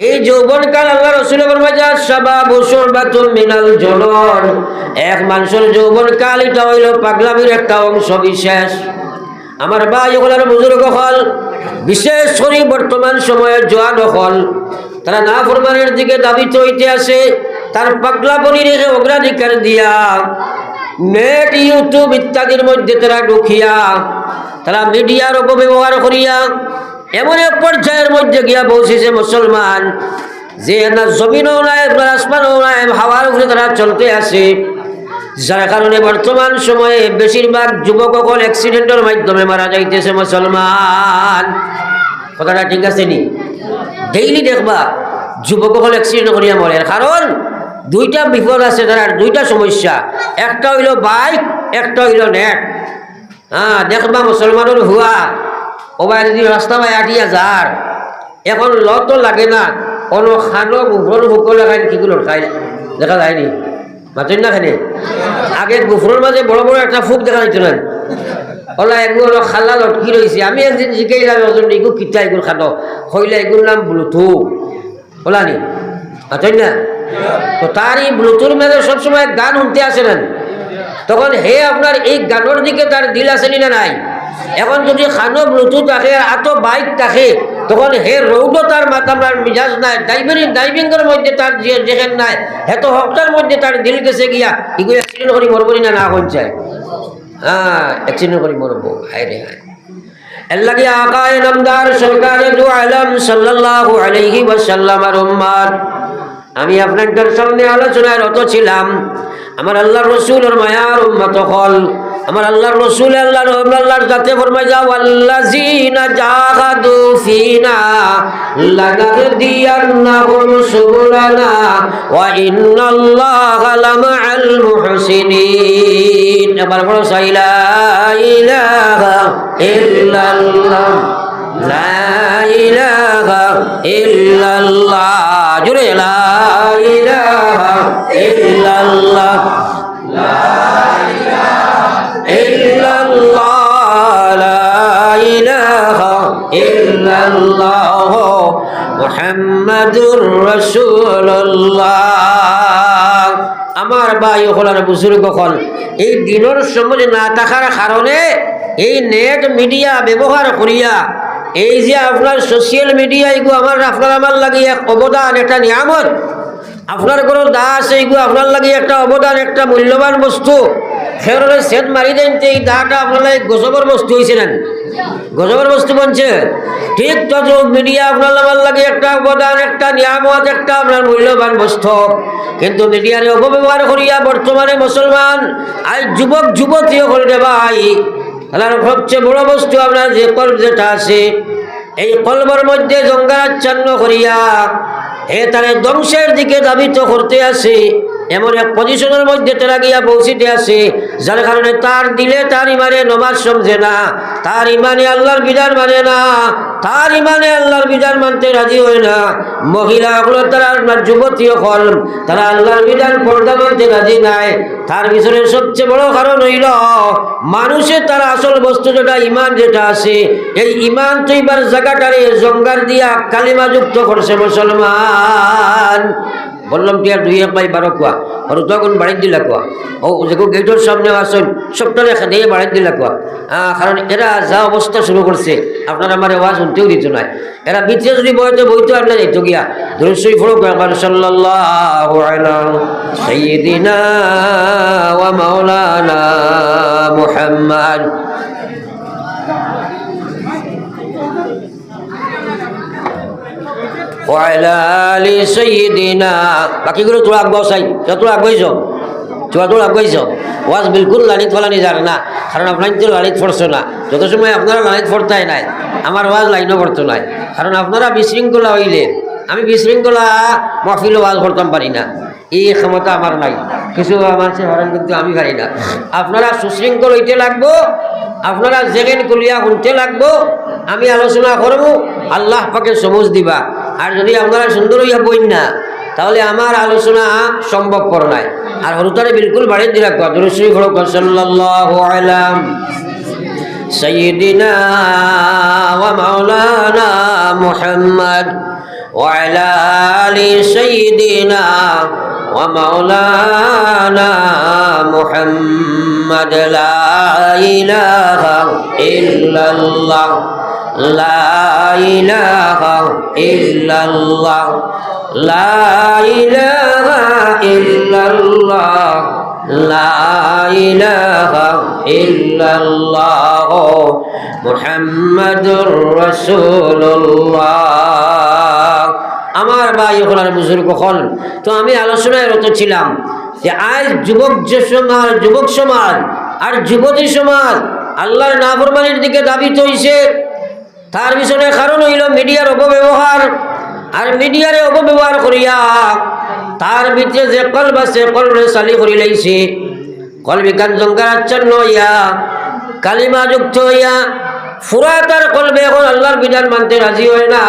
এই যৌবনকাল আল্লাহ রসুল বা মিনাল জলন এক মানুষের যৌবনকাল এটা হইল পাগলামির একটা অংশ বিশেষ। আমার ভাই হলার বুজুর্গ হল, বিশেষ করে বর্তমান সময়ে জোয়ান হল, তারা না ফরমানের দিকে দাবিত হইতে আসে, তার পাগলাপনি রেখে অগ্রাধিকার দিয়া, নেট, ইউটিউব ইত্যাদির মধ্যে তারা ঢুকিয়া, তারা মিডিয়ার অপব্যবহার করিয়া এমন এক পর্যায়ের মধ্যে গিয়া পৌঁছেছে মুসলমান, যে না জমিনও নাই আসমানও নাই, হাওয়ার উপরে তারা চলতে আসে যার কারণে বর্তমান সময়ে বেশিরভাগ যুবক সকল অ্যাক্সিডেন্টের মাধ্যমে মারা যাইতেছে মুসলমান। কথাটা ঠিক আছে নি? ডেইলি দেখবা যুবক সকল অ্যাক্সিডেন্ট করিয়া মরে। কারণ, দুইটা বিপদ আছে তার দুইটা সমস্যা। একটা হইল বাইক একটা হইল নেট হ্যাঁ দেখবা মুসলমানের হুয়া ওবাই যদি রাস্তা বাই আটিয়া যার এখন লত লাগে না, কোনো খানো গুফর সকলে খাই কিগুলো খাই, দেখা যায়নি মাতই না খানি আগে গুফরের মাঝে বড় বড় একটা ফুক দেখা যাইত না। ওলা এগুলো হলো খালা লটকি রয়েছে আমি একদিন জিকাইলাম ওজন এগুলো কিতা এগুলো খানো হইলে এগুলোর নাম ব্লুটু। ওলা নি? মাতই না? তো তার এই ব্লুটুর মেলে সবসময় গান শুনতে আসে না। তখন হে আপনার এই গানের দিকে তার দিল আসেনি না নাই? এখন যদি খানো ব্লুটুথ থাকে, আতো বাইক থাকে, তখন হে রৌদ তার মাতামার মিজাজ নাই ড্রাইভিং ড্রাইভিংয়ের মধ্যে তার যেখান নাই, হেতো হকটার মধ্যে তার দিল গেছে গিয়া এগুলো অ্যাক্সিডেন্ট করি মরবনি না না হন যায়। হ্যাঁ অ্যাক্সিডেন্ট করি মরবো হায় রে হায়। আল্লাহ আমি আপনাদের সামনে আলোচনায় রত ছিলাম। আমার আল্লাহর রসুলের মায়ার উম্মত হল আমার আল্লাহর রসুল, আল্লাহর আল্লাহর যাতে ফরমাই যাও, আল্লাযিনা জাহাদু ফিনা লানাহদিয়ান্নাহুম সুবুলানা ওয়া ইন্নাল্লাহা লামাআল মুহসিনিন। এবার বলো সাইলা ইলাহা ইল্লাল্লাহ, লা ইলাহা ইল্লাল্লাহ। ইল্লাল্লাহ ইল্লাল্লাহ মুহাম্মাদুর রাসূলুল্লাহ। আমার ভাই হলার বুজুর্গ হল এই দিনের সময় না থাকার কারণে এই নেট মিডিয়া ব্যবহার করিয়া, এই যে আপনার সোশ্যাল মিডিয়া এগুলো আমার, আপনার আমার লাগে এক অবদান, একটা নিয়ামত। আপনার কোনো দা আছে এগুলো আপনার লাগে একটা অবদান, একটা মূল্যবান বস্তু। ফেরলে সেট মারি দেন এই দাটা আপনার লাগে গজবর বস্তু হয়েছে না গজবর বস্তু বনছে। ঠিক তত মিডিয়া আপনার আমার লাগে একটা অবদান, একটা নিয়ামত, একটা আপনার মূল্যবান বস্তু। কিন্তু মিডিয়ারে অপব্যবহার করিয়া বর্তমানে মুসলমান, আজ যুবক, যুবতী হল রে ভাই। তাহলে সবচেয়ে বড় বস্তু আপনার যে কল্প যেটা আছে, এই কল্পের মধ্যে জঙ্গারাচ্ছন্ন করিয়া হে তারে ধ্বংসের দিকে দাবিত করতে আসে, এমন এক পজিশনের মধ্যে তারা গিয়া পৌঁছিতে আসে, যার কারণে তার দিলে তার ইমানে নমাজ সমঝে না, তার ইমানে আল্লাহর বিধান মানে না, তার ইমানে আল্লাহর বিধান মানতে রাজি হয় না। মহিলা হলো তারা যুবতী হল, তারা আল্লাহর বিধান পর্দা মানতে রাজি নাই। তার পিছনে সবচেয়ে বড় কারণ হইল মানুষের তার আসল বস্তু যেটা, ইমান যেটা আছে, এই ইমান তো এবার জায়গাটারে জঙ্গার দিয়া কালিমা যুক্ত করছে মুসলমান। বললাম কি আর দুই, এক, বাই বারো কোয়া আর তখন বাড়ির দিলা কোয়া ও দেখো গেটের সামনে আসুন সবটা লেখা দিয়ে বাড়ির দিলা কোয়া কারণ এরা যা অবস্থা শুরু করছে আপনারা আমার আওয়াজ শুনতেও দিত না এরা বিচ্ছে যদি বইতে বইতে আপনার যাইতো গিয়া। ধরুসই ফড়ক আমার সাল্লাল্লাহু আলা সাইয়্যিদিনা ওয়া ওয়ালা আলি সাইয়্যিদিনা বাকিগুলো তোরা আগাও চাই তোরা আগাইছ তোরা তোরা আগাইছ ওয়াজ বিলকুল লালিত ফলানি যার না। কারণ আপনার তো লালিত পড়ছো না। যত সময় আপনারা লালিত পড়তাই নাই, আমার ওয়াজ লাইনও পড়তো নাই। কারণ আপনারা বিশৃঙ্খলা হইলে, আমি বিশৃঙ্খলা মহফিল ওয়াজ করতাম পারি না। এই ক্ষমতা আমার নাই। কিছু আমার সে কিন্তু আমি পারি না। আপনারা সুশৃঙ্খল হইতে লাগবো, আপনারা জেগেন কলিয়া শুনতে লাগবো। আমি আলোচনা করব, আল্লাহ পাকে সমজ দিবা। আর যদি আপনারা সুন্দর হইয়া বইন না তাহলে আমার আলোচনা সম্ভবপর নাই আর হরুতারে বিলকুল বাড়িয়ে দিলা কদরশ্রী ফরক সাল্লাল্লাহু আলাম سيدنا ومولانا محمد وعلى آل سيدنا ومولانا محمد لا إله إلا الله لا إله إلا الله لا إله إلا الله لا إله إلا الله محمد رسول الله আমার ভাই ওখানে বুজুর্গ হল তো আমি আলোচনায় রত ছিলাম যে আজ যুবক যে সমাজ যুবক সমাজ আর যুবতী সমাজ আল্লাহর নাফরমানির দিকে দাবিত হইছে তার পিছনে কারণ হইল মিডিয়ার অপব্যবহার। আর মিডিয়ারে অপব্যবহার করিয়া তার ভিতরে যে কলব আছে, কলবে চালি করি লাইছে। কল বিজ্ঞান জঙ্গারাচ্ছন্ন হইয়া, কালিমা যুক্ত হইয়া ফুরা তার কলবে এখন আল্লাহর বিধান মানতে রাজি হয় না।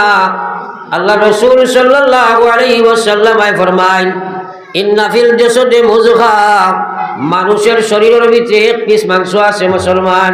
আল্লাহ রসুল সাল্লাল্লাহু আলাইহি ওয়াসাল্লাম আয় ফরমাইন, ইন্না ফিল জাসাদে মুজগা মানুষের শরীরের ভিতরে এক মাংস আছে মুসলমান।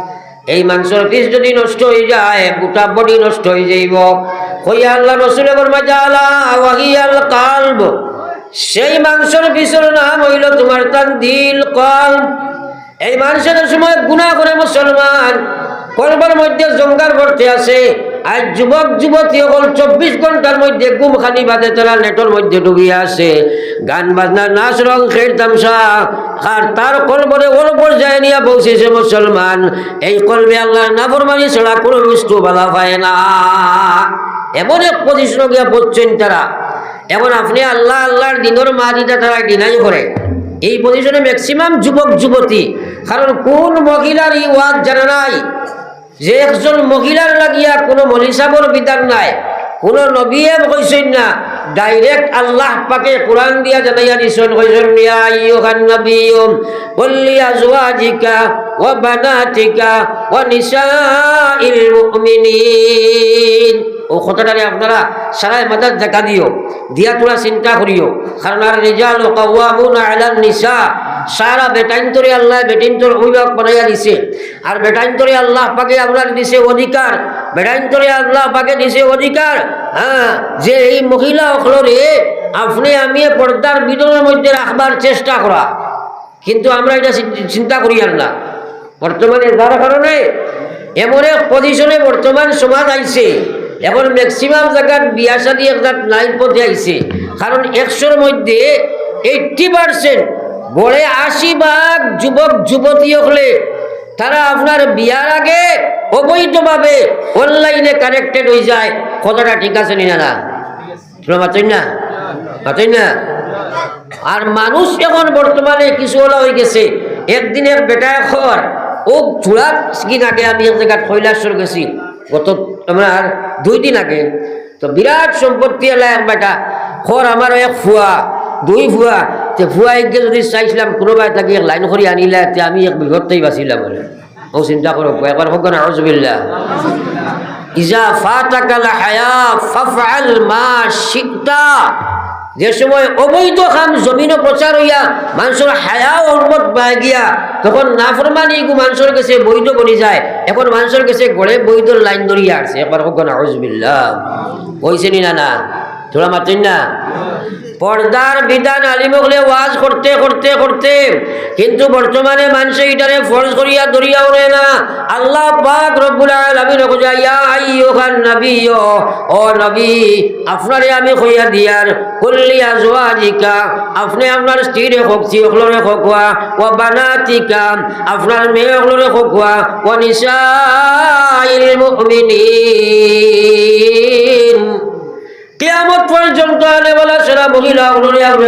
এই মাংসর পিস যদি নষ্ট হয়ে যায়, গোটা বডি নষ্ট হয়ে যাইব। হইয়া আল্লাহ রসুলের ওয়াহিয়াল কালব। সেই মাংসর পিসর নাম হইল তোমার তার দিল কল এই মানুষের সময় গুণা করে মুসলমান, কলবার মধ্যে জঙ্গার ভর্তি আছে আর যুবক যুবতী সকল চব্বিশ ঘণ্টার মধ্যে গুম খানি বাদে তারা নেটর মধ্যে ডুবিয়ে আছে গান বাজনা, নাচ, রং খের তামসা, আর তার কলবরে ওর উপর যায় নিয়ে পৌঁছেছে মুসলমান, এই কলবে আল্লাহ নাফরমানি ছাড়া কোনো বস্তু বাধা পায় না। এমন এক পজিশন গিয়া পড়ছেন তারা। এমন আপনি আল্লাহ, আল্লাহর দিনের মা দিদা তারা ডিনাই করে। এই পজিশনে ম্যাক্সিমাম যুবক, যুবতী। কারণ কোন মহিলার এই ওয়াজ জানা নাই? যে একজন মহিলার লাগিয়া কোনো মনীষাবর বিধান নাই, কোনো নবীয়ে কইছেন না ডাইরেক্ট আল্লাহ পাকে কোরআন দিয়া জানাইয়া দিছেন কইছেন ইয়া আইয়ুহান নাবিয়্যু কুল আজওয়াজিকা ওয়া বানাতিকা ওয়া নিসাইল মুমিনিন। ও কথাটারে আপনারা সারাই মাদার দেখা দিও, দিয়া তোরা চিন্তা করিও। কারণ আর রেজাল কাওয়ামুন আলান নিসা সারা বেটাইন তোরে আল্লাহ বেটিন তোর অভিভাবক বানাইয়া দিছে। আর বেটাইন আল্লাহ পাকে আপনার দিছে অধিকার। বেটাইন আল্লাহ পাকে দিছে অধিকার। হ্যাঁ যে এই মহিলা অখলরে আপনি আমি পর্দার বিদনের মধ্যে রাখবার চেষ্টা করা। কিন্তু আমরা এটা চিন্তা করি আর না। বর্তমানে যার কারণে এমন এক পজিশনে বর্তমান সমাজ আইছে। এখন ম্যাক্সিমাম জায়গার বিয়া শাদী একটা লাইন পথে আইছে। কারণ একশোর মধ্যে এইটটি পার্সেন্ট গড়ে আশি ভাগ যুবক যুবতী হলে তারা আপনার বিয়ার আগে অবৈধভাবে অনলাইনে কানেক্টেড হয়ে যায়। কতটা ঠিক আছে নি? না? না না? আর মানুষ এখন বর্তমানে কিছু হলা হয়ে গেছে, একদিন এক বেটা এখন ও চূড়া কিন আগে আমি এক জায়গায় কৈলাসর গেছি। গত আমার দুই দিন আগে। তো বিরাট সম্পত্তি এলা এক বেটা, খর আমার এক ফুয়া, দুই ফুয়া তে ফুয়া যদি চাইছিলাম, কোনোবাই তাকে এক লাইন করে আনিলে, তে আমি এক বিঘতেই বাঁচিলাম বলে। ও চিন্তা করো একবার হোক না আউজবিল্লা ইজা ফাতাকাল হায়া ফাফআল মা শিকতা যে সময় অবৈধ খাম জমিনও প্রচার হইয়া মানুষের হায়া উন্মত পাই গিয়া, তখন নাফরমানি গু মানুষের কাছে বৈধ বনি যায়। এখন মানুষের কাছে গড়ে বৈধ লাইন ধরিয়া আসছে একবার হোক না আউজবিল্লা কইছে নি না না তোরা মাতেন না? পর্দার বিধান আলিমকলে ওয়াজ করতে করতে করতে। কিন্তু বর্তমানে মানুষে ইটারে ফরজ করিয়া দরিয়া ওরে না। আল্লাহ পাক রব্বুল আলামিন কইয়া ইয়া আইয়ুহান নাবিয়্য, ও নবী, আপনারে আমি কইয়া দিয়ার, কুল্লি আজওয়াজিকা, আপনি আপনার স্ত্রীরে হোক সিহলরে হোকওয়া ও বানাতিকা, আপনার মেয়ে হলরে হোকওয়া ও নিসাইল মুমিনিন। কিয়ামত পর্যন্ত আনে বলা সেরা মহিলা হইয়া আপনি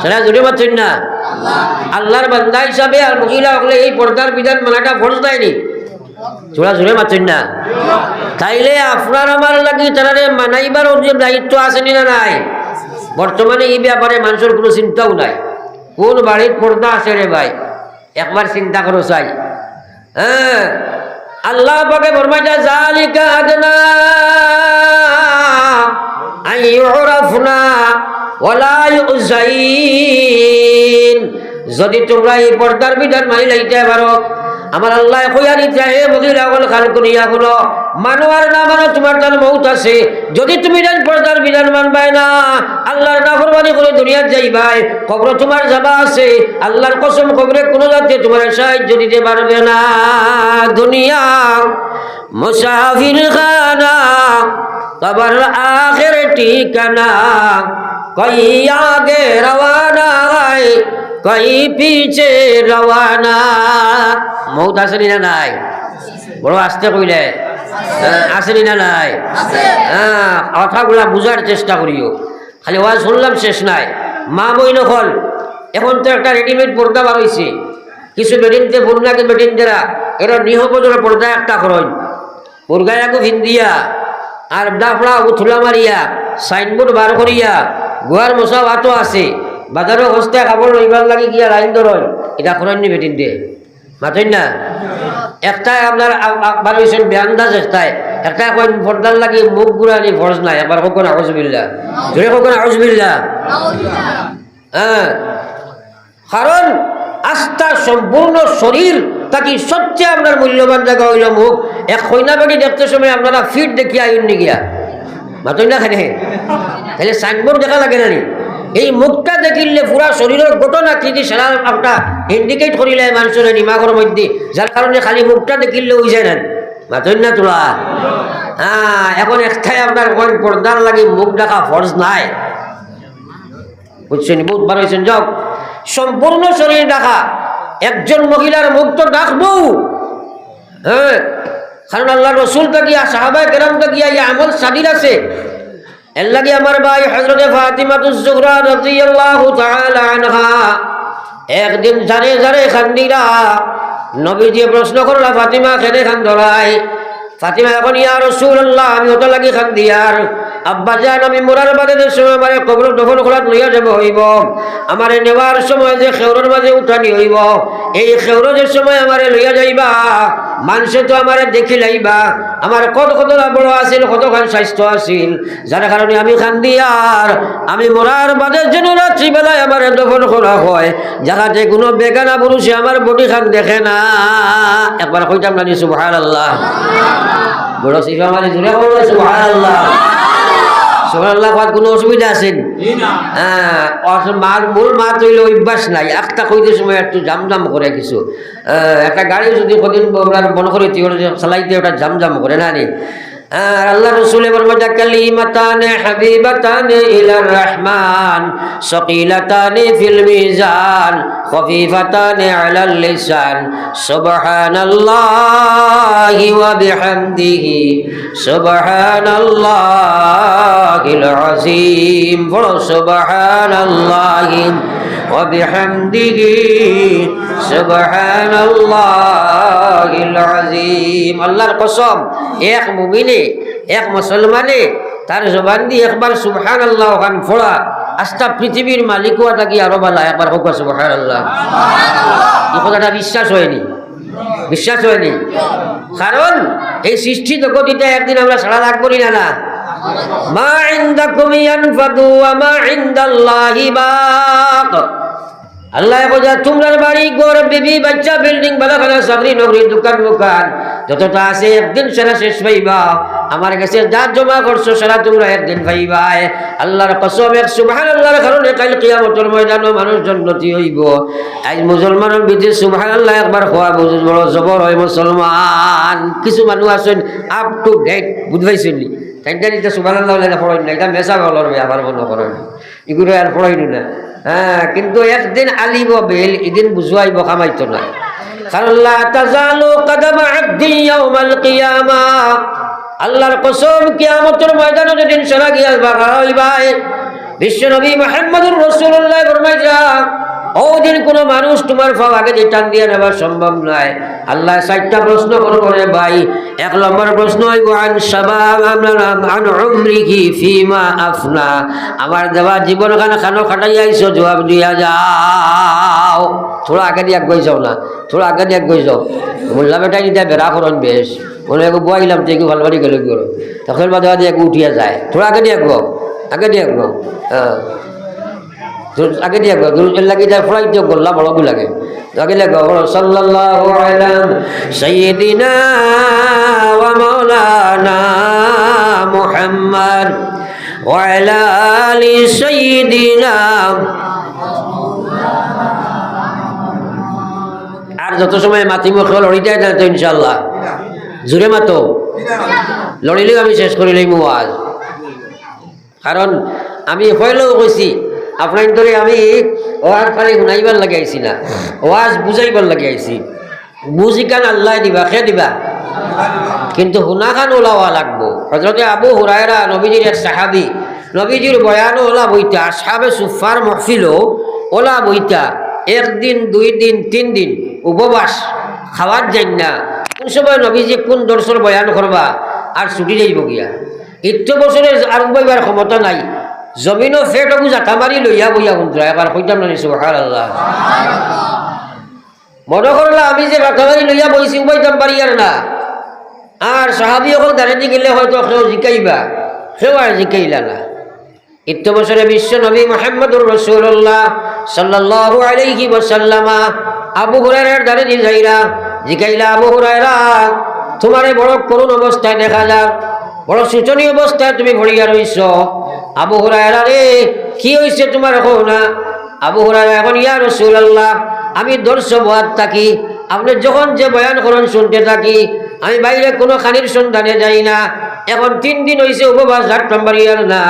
সেটা জুড়ে পাচ্ছেন না, আল্লাহর বান্দা হিসাবে আর মহিলা হলে এই পর্দার বিধান মানাটা ফরজ দেয়নি চোরা জুড়ে পাচ্ছেন না, তাইলে আপনার আমার লাগি তারারে মানাইবার যে দায়িত্ব আসেনি না নাই? বর্তমানে এই ব্যাপারে মানুষের কোনো চিন্তাও নাই। কোন বাড়ির পর্দা আছে রে ভাই? একবার চিন্তা করো চাই। হ্যাঁ আল্লাহ পাকে ফরমাইতা জালিকা আদনা আইয়ুরাফনা যদি তোমরা এই পর্দার বিধান মানি লাইতে পারো, আমার আল্লাহ কইয়া দিতে, হে মহিলা হল খাল করিয়া হলো মানো আর না মানো, তোমার তার মৌত আছে। যদি তুমি পর্দার বিধান মানবাই না, আল্লাহর নাফরমানি করে দুনিয়ার যাইবাই কবর তোমার যাবা আছে। আল্লাহর কসম কবরে কোনো যাতে তোমার সাহায্য দিতে পারবে না। দুনিয়া মুসাফির খানা কবর আখের ঠিকানা। কই আগে রওয়ানা হয় কই পিছে রওয়ানা মৌত আসেনি না নাই বড় আসতে কইলে আসেনি না নাই হ্যাঁ কথাগুলা বুঝার চেষ্টা করিও খালি ওয়াজ শুনলাম শেষ নাই মা বই নকল এখন তো একটা রেডিমেড পর্দা বার হয়েছে কিছু বেডিনতে বন্যাকে বেডিনদেরা এরা নিহপদর পর্দা একটা করন। মুরগায়াকু ভিন্দিয়া আর ডাফড়া উথুলা মারিয়া সাইনবোর্ড বার করিয়া গুয়ার মশা ভাতো আছে। বাজারে হস্তে খাবার লইবার লাগি গিয়া লাইন ধরন এটা করেননি বেটিন দিয়ে মাতই না? একটাই আপনার বার হয়েছেন বেআন্দাজ একটাই একটাই কইন পর্দার লাগি মুখ গুড়ানি ফরজ নাই। আবার কখন আউজবিল্লা জোরে কখন আউজবিল্লা হ্যাঁ কারণ আস্থা সম্পূর্ণ শরীর তাকে সবচেয়ে আপনার মূল্যবান জায়গা হইল মুখ। এক কইনা বাড়ি দেখতে সময় আপনারা ফিট দেখি আইন গিয়া মাতই না খানে তাহলে সাইনবোর্ড দেখা লাগে না এই মুখটা দেখিলে পুরা শরীরের গঠন আকৃতি সারা আপনার ইন্ডিকেট করিলে মানুষের নিমাগর মধ্যে। যার কারণে খালি মুখটা দেখিলে ওই যায় না মাতই না তোলা। হ্যাঁ এখন একটাই আপনার কোন পর্দার লাগে মুখ দেখা ফরজ নাই। বুঝছেন বহুত বার হয়েছেন যাও সম্পূর্ণ শরীর দেখা। একজন মহিলার মুখ তো ডাকবো হ্যাঁ কারণ আল্লাহ রসুল গিয়া, সাহাবায় কেরাম গিয়া ইয়া আমল সাদির আছে। এর লাগে আমার ভাই হজরতে ফাতিমাতুজ জুহরা রাদিয়াল্লাহু তাআলা আনহা একদিন জানে জানে খান্দিরা নবীজি প্রশ্ন করলা, ফাতিমা খেলে খান ধরাই ফাতিমা এখন, ইয়া রসুল্লাহ আমি ওটা লাগি খান দিয়ার আব্বা যান আমি মোরার বাদে যে সময় আমার কবর দফন খোলাত লইয়া যাব হইব। আমার নেওয়ার সময় যে খেউরের মাঝে উঠানি হইব, এই খেউর যে সময় আমারে লইয়া যাইবা মানুষে তো আমার দেখি লাইবা। আমার কত কত বড় আছিল কতখান স্বাস্থ্য আছিল যার কারণে আমি খান দিয়ার আমি মরার বাদে জন্য রাত্রিবেলায় আমার দফন করা হয়। যাহাতে কোনো বেগানা পুরুষে আমার বটি খান দেখে না। একবার কইতাম না সুবহান আল্লাহ বড় শিশু আমার জুড়ে সুবহান আল্লাহ কোনো অসুবিধা আছে? হ্যাঁ অস- মার মূল মাত অভ্যাস নাই। একটা কইতে সময় একটু জামজাম করে কিছু। একটা গাড়ি যদি কদিন মনে করি চালাইতে ওটা জামজাম করে না নি আর আল্লাহ রসুল মজা কালিমাতানে হাবিবাতানে ইলার রহমান, সকিলাতানে ফিল মিজান, খফিফাতানে আলাল লিসান, সুবহানাল্লাহি ওয়া বিহামদিহি, সুবহানাল্লাহিল আযীম বড় সুবহানাল্লাহি। وبحمده سبحان الله العظيم আল্লাহর কসম এক মুমিনে এক মুসলমানে তার জবান দিয়ে একবার সুবহান আল্লাহ খান ফোড়া আস্থা পৃথিবীর মালিকও থাকি আরো বালা একবার হোক সুবহান আল্লাহ এই কথাটা বিশ্বাস হয়নি বিশ্বাস হয়নি কারণ এই সৃষ্টি জগতিতে একদিন আমরা সারা লাগ করি না না মা ইন্দাকুম ইয়ানফাদু ওয়া মা ইনদাল্লাহি বাক আল্লাহ বোঝা তোমরার বাড়ি ঘর, বিবি, বাচ্চা, বিল্ডিং, বালাখানা চাকরি নকরি দোকান দোকান যতটা আছে একদিন সেরা শেষ পাইবা। আমার কাছে যা জমা করছ সেরা তোমরা একদিন পাইবাই। আল্লাহর কসম এক সুবহান আল্লাহর কারণে কাল কিয়ামতের ময়দানও মানুষ জন্নতি হইব। আজ আল্লাহ একবার খোয়া বুঝ বড় জবর হয় মুসলমান। কিছু মানুষ আছেন আপ টু ডেট বুঝবাইছেন নি তাইটা নিতে সুবহান আল্লাহ হলে পড়াই না এটা মেসা বলর ব্যাপার বন্ধ করেন এগুলো আর পড়াই না। হ্যাঁ কিন্তু একদিন আলিব বেল, এদিন বুঝুয়াইব কামাইতো না। কারণ লা কদমা আবদি ইয়াউমাল কিয়ামা। আল্লাহর কসম কিয়ামতের ময়দানে যেদিন সারা গিয়া বাঘা হইবাই বিশ্ব নবী মুহাম্মদুর রাসূলুল্লাহ ফরমাইয়া ওদিন কোন মানুষ তোমার ফাও আগে দিয়ে টান দিয়ে নেওয়া সম্ভব নয়, আল্লাহ চারটা প্রশ্ন করব রে ভাই, এক নম্বর প্রশ্ন আন আন উমরিকি ফিমা আফনা আমার দেওয়া জীবন খানা খানো খাটাই আইছো, জবাব দিয়া যাও। থোড়া আগে দিয়ে গই যাও না, থোড়া আগে দিয়ে গই যাও। বললাম এটাই নিতে বেড়া করন বেশ। মনে একটু বইলাম তো একটু ভালো বাড়ি গেলে তখন বাদে বাদে একটু উঠিয়া যায়, থোড়া আগে দিয়ে গো, আগে দিয়ে গো। হ্যাঁ। আগে দিয়ে লাগি যায়? ফলাই দিয়ে গোল্লা বড় লাগে? আগে লাগে আর যত সময় মাতি মুখে লড়ি যায় না তো ইনশাল্লাহ জোরে মাতো। লড়িলেও আমি শেষ করিলেই আজ কারণ আমি হইলেও কইছি আপনার ধরে আমি ওয়াজ খালি শুনাইবার লাগে আইছি না ওয়াজ বুঝাইবার লাগে আইছি। বুঝি কান আল্লাহ দিবা খে দিবা? কিন্তু শুনা খান ওলাওয়া লাগবো। হজরতে আবু হুরায়রা, নবীজির এক সাহাবি, নবীজির বয়ানও ওলা বইতা সাবে সুফার মহফিলও ওলা বইতা, একদিন, দুই দিন, তিন দিন উপবাস খাওয়ার যাই না কোন সময় নবীজি কোন দর্শন বয়ান করবা, আর ছুটি যাইব গিয়া। ইত্য বছরে আর বইবার ক্ষমতা নাই। জমিনও ফেটকু জাতা মারি লইয়া বইয়া কুন্দ্রা এবার কইতাম না নিছো হার আল্লাহ মনে করলা আমি যে জাতা মারি লইয়া বইছি, উবাইতাম পারি আর না। আর সাহাবি অকল দাঁড়িয়ে গেলে হয়তো সেও জিকাইবা, সেও আর জিকাইলা না। ইত্য বছরে বিশ্ব নবী মোহাম্মদুর রসুল্লাহ সাল্লাল্লাহু আলাইহি ওয়াসাল্লামা আবু হুরায়রার দাঁড়িয়ে যাইরা, জিকাইলা, আবু হুরায়রা, তোমারে বড় করুণ অবস্থায় দেখা যাক, বড় শোচনীয় অবস্থায় তুমি ভরিয়া রইছ। আবু হুরায়রা রে, কি হয়েছে তোমার হো না? আবু হুরায়রা এখন, ইয়া রসুল্লাহ আমি দর্শ বহাত থাকি, আপনি যখন যে বয়ান করেন শুনতে থাকি, আমি বাইরে কোনো খানির সন্ধানে যাই না। এখন তিন দিন হয়েছে উপবাস ঝাট টাম্বারিয়ার না।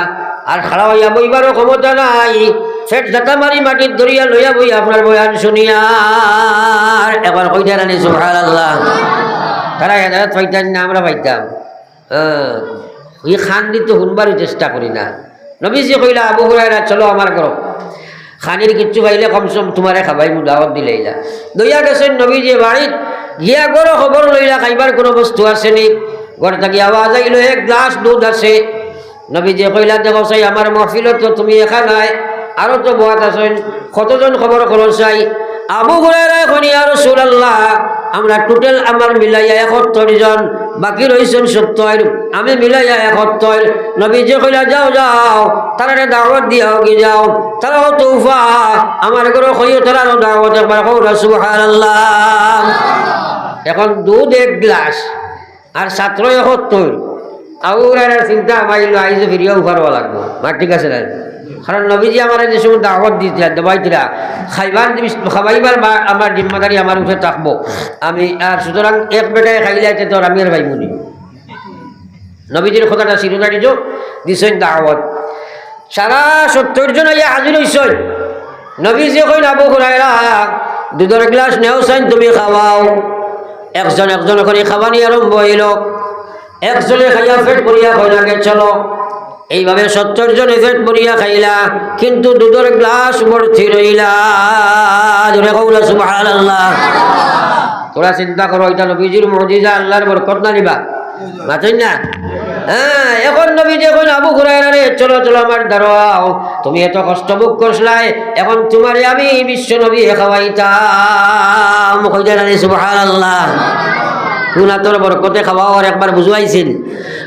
আর খাড়া হইয়া বইবারও ক্ষমতা নাই। ফেট জাতা মারি মাটির দরিয়া লইয়া বই আপনার বয়ান শুনিয়া। এবার কইটা রানি সুহার আল্লাহ তারা হেদায়ত পাইতাম না, আমরা পাইতাম। ওই খান দিতে শুনবারই চেষ্টা করি না। নবীজি কইলা, আবু হুরায়রা, চলো আমার ঘর। খানির কিচ্ছু খাইলে কমসম তোমারে খাবাই দাওয়াত দিলেইলা দইয়া গেছেন নবীজি বাড়িত। গিয়া গর খবর লইলা খাইবার কোনো বস্তু আসেনি ঘর থাকি আওয়াজ আইলো, এক গ্লাস দুধ আছে। নবীজি কইলা, দেখো চাই আমার মহফিলত তো তুমি একা নাই আরও তো বহাত আছেন। কতজন খবর করো চাই আবু হুরায়রা আমরা টোটাল আমার মিলাইয়া একাত্তর জন, বাকি রয়েছেন সত্তর। আমি মিলাইয়া একাত্তর নবীজি কইলা, যাও যাও তারা দাওয়াত দিয়াও কি যাও। তারাও তৌফা। আমার ঘরে কইও তারারও দাওয়াত একবার কৌরা সুবহানাল্লাহ। এখন দুধ এক গ্লাস, আর ছাত্র একাত্তর। আউরার চিন্তা মাইল আইজে ফিরিয়া উঠারবা লাগবো। ঠিক আছে না কারণ নবীজি আমার যে সময় দাওয়াত দিয়েছিলা দেবাইছিলা খাইবার খাবাইবার বা আমার জিম্মাদারি আমার উঠে থাকব। আমি আর সুতরাং এক বেটায় খাইলে আছে তোর আমি আর ভাইমুনি নবীজির কথাটা শিরোনারি যো দিছেন দাওয়াত। সারা সত্তর জন ইয়া হাজির হইছেন। নবীজি কইন, আবু হুরায়রা, দুধের গ্লাস নেও চাইন তুমি খাওয়াও। একজন একজন করে খাওয়ানি আরম্ভ হইল। একজনে খাইয়া ফেট করিয়া কইলাকে চলো। এইভাবে সত্তর জনে ফেট করিয়া খাইলা, কিন্তু দুধের গ্লাস ভর্তি রইলা। তোরা চিন্তা করো, এটা নবীজির মজিজা, আল্লাহর বরকত না নিবা? মাথুন না? হ্যাঁ এখন নবী যখন আবু ঘুরাইরা রে, চলো চলো আমার দাঁড়াও তুমি এত কষ্ট ভোগ করছলাই, এখন তোমারে আমি বিশ্ব নবী খাওয়াইতাম। কইতে রানি সুবহানাল্লাহ। হুনাতর বরকতে খাওয়াও আর একবার বুঝাইছিল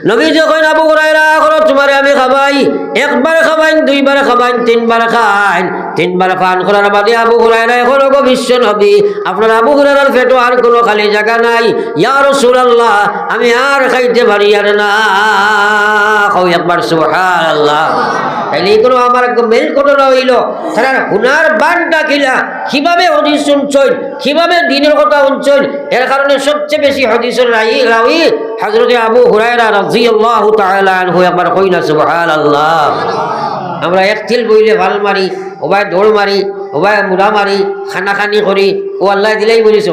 নবী যখন আবু হুরায়রা করো তোমারে আমি খাবাই একবার খাবাইন দুইবার খাবাইন তিনবার খাইন। তিনবার খান করার বাদে আবু হুরায়রা এখন গো বিশ্ব নবী। আপনার আবু হুরায়রার পেটো আর কোনো খালি জায়গা নাই। ইয়া রাসূলুল্লাহ, আমি আর খাইতে পারি আর না। খাও একবার সুবহানাল্লাহ। ডাকিলা কীভাবে হদিস শুনছই কীভাবে দিনের কথা শুনছই এর কারণে সবচেয়ে বেশি হদিসের রাই আবু হুরায়রা আমরা এক তিল বইলে ভালো মারি ওবাই দৌড় মারি ওবাই মুড়া মারি খানা খানি করি, ও আল্লাহ দিলেই বলিস